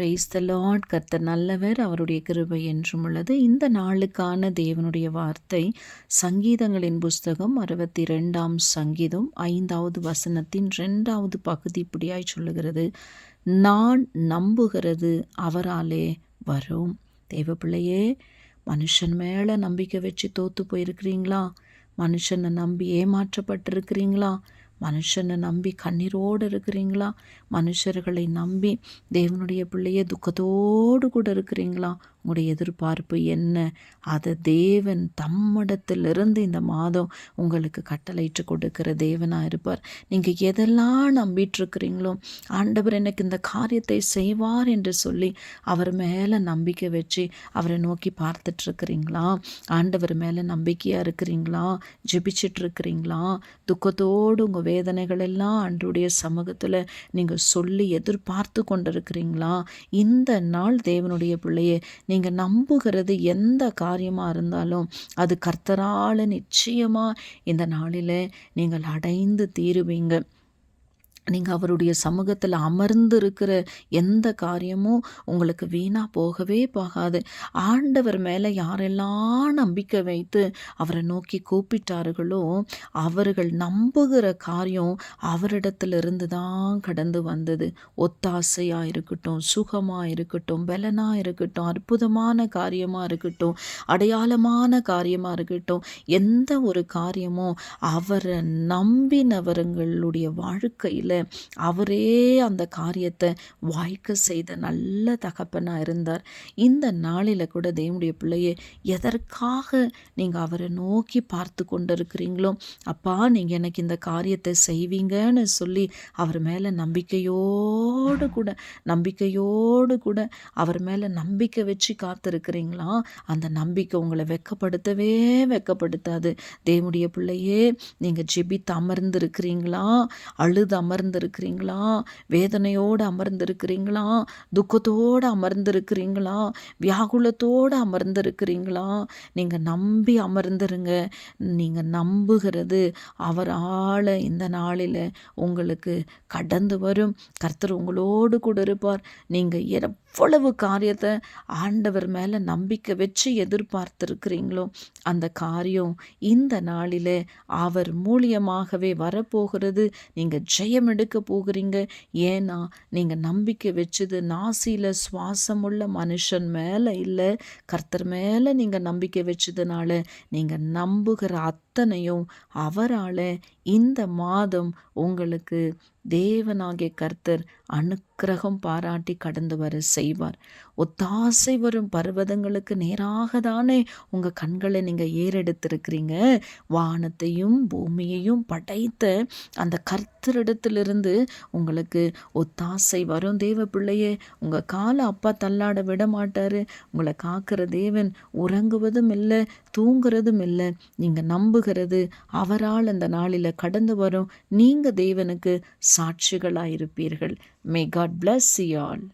Praise the Lord கர்த்தர் நல்லவர் அவருடைய கிருபை என்றும் உள்ளது. இந்த நாளுக்கான தேவனுடைய வார்த்தை சங்கீதங்களின் புஸ்தகம் அறுபத்தி ரெண்டாம் சங்கீதம் ஐந்தாவது வசனத்தின் ரெண்டாவது பகுதி இப்படியாய் சொல்லுகிறது. நான் நம்புகிறது அவராலே வரும். தேவ பிள்ளையே மனுஷன் மேலே நம்பிக்கை வச்சு தோற்று போயிருக்கிறீங்களா? மனுஷனை நம்பி ஏமாற்றப்பட்டிருக்கிறீங்களா? மனுஷனை நம்பி கண்ணீரோடு இருக்கிறீங்களா? மனுஷர்களை நம்பி தேவனுடைய பிள்ளைய துக்கத்தோடு கூட இருக்கிறீங்களா? உங்களுடைய எதிர்பார்ப்பு என்ன? அதை தேவன் தம்மிடத்திலிருந்து இந்த மாதம் உங்களுக்கு கட்டளையிட்டு கொடுக்கிற தேவனாக இருப்பார். நீங்கள் எதெல்லாம் நம்பிட்டுருக்கிறீங்களோ ஆண்டவர் எனக்கு இந்த காரியத்தை செய்வார் என்று சொல்லி அவர் மேலே நம்பிக்கை வச்சு அவரை நோக்கி பார்த்துட்ருக்கிறீங்களா ஆண்டவர் மேலே நம்பிக்கையாக இருக்கிறீங்களா? ஜெபிச்சிட்ருக்கிறீங்களா துக்கத்தோடு உங்கள் வேதனைகள் எல்லாம் அன்றுடைய சமூகத்தில் நீங்கள் சொல்லி எதிர்பார்த்து கொண்டிருக்கிறீங்களா? இந்த நாள் தேவனுடைய பிள்ளையை நீங்கள் நம்புகிறது எந்த காரியமாக இருந்தாலும் அது கர்த்தரால் நிச்சயமாக இந்த நாளில் நீங்கள் அடைந்து தீருவீங்க. நீங்கள் அவருடைய சமூகத்தில் அமர்ந்து இருக்கிற எந்த காரியமும் உங்களுக்கு வீணாக போகவே போகாது. ஆண்டவர் மேலே யாரெல்லாம் நம்பிக்கை வைத்து அவரை நோக்கி கூப்பிட்டார்களோ அவர்கள் நம்புகிற காரியம் அவரிடத்திலிருந்து தான் கடந்து வந்தது. ஒத்தாசையாக இருக்கட்டும் சுகமாக இருக்கட்டும் பலனாக இருக்கட்டும் அற்புதமான காரியமாக இருக்கட்டும் அடையாளமான காரியமாக இருக்கட்டும் எந்த ஒரு காரியமும் அவரை நம்பினவர்களுடைய வாழ்க்கையில் அவரே அந்த காரியத்தை வாய்க்க செய்த நல்ல தகப்பனாக இருந்தார். இந்த நாளில் கூட தேவனுடைய பிள்ளையே எதற்காக நீங்கள் அவரை நோக்கி பார்த்து கொண்டு இருக்கிறீங்களோ அப்பா நீங்கள் எனக்கு இந்த காரியத்தை செய்வீங்கன்னு சொல்லி அவர் மேலே நம்பிக்கையோடு கூட நம்பிக்கையோடு கூட அவர் மேலே நம்பிக்கை வச்சு காத்திருக்கிறீங்களா? அந்த நம்பிக்கை உங்களை வெக்கப்படுத்தவே வெக்கப்படுத்தாது. தேவனுடைய பிள்ளையே நீங்கள் ஜெபித்து அமர்ந்திருக்கிறீங்களா? அழுது அமர் அமர்ந்திருக்கிறீங்களா? வேதனையோடு அமர்ந்திருக்கிறீங்களா? துக்கத்தோடு அமர்ந்திருக்கிறீங்களா? வியாகுலத்தோடு அமர்ந்திருக்கிறீங்களா? நீங்கள் நம்பி அமர்ந்துருங்க. நீங்கள் நம்புகிறது அவரால் இந்த நாளில் உங்களுக்கு கடந்து வரும். கர்த்தர் உங்களோடு கூட இருப்பார். நீங்கள் எவ்வளவு காரியத்தை ஆண்டவர் மேலே நம்பிக்கை வச்சு எதிர்பார்த்துருக்கிறீங்களோ அந்த காரியம் இந்த நாளில் அவர் மூலியமாகவே வரப்போகிறது. நீங்கள் ஜெயம் எடுக்க போகிறீங்க. ஏன்னா நீங்கள் நம்பிக்கை வச்சது நாசியில் சுவாசமுள்ள மனுஷன் மேலே இல்லை. கர்த்தர் மேலே நீங்கள் நம்பிக்கை வச்சதுனால நீங்கள் நம்புகிற அத்தனையும் அவரால் இந்த மாதம் உங்களுக்கு தேவனாகிய கர்த்தர் அனுக்கிரகம் பாராட்டி கடந்து வர செய்வார். ஒத்தாசை வரும் பர்வதங்களுக்கு நேராக தானே உங்கள் கண்களை நீங்கள் ஏறெடுத்திருக்கிறீங்க. வானத்தையும் பூமியையும் படைத்த அந்த கர்த்த கர்த்தரிடத்திலிருந்து உங்களுக்கு ஒத்தாசை வரும். தேவ பிள்ளையே உங்கள் காலை அப்பா தள்ளாட விட மாட்டார் உங்களை காக்கிற தேவன் உறங்குவதும் இல்லை தூங்குறதும் இல்லை. நீங்கள் நம்புகிறது அவரால் அந்த நாளில் கடந்து வரும். நீங்கள் தேவனுக்கு சாட்சிகளாக இருப்பீர்கள் may god bless you all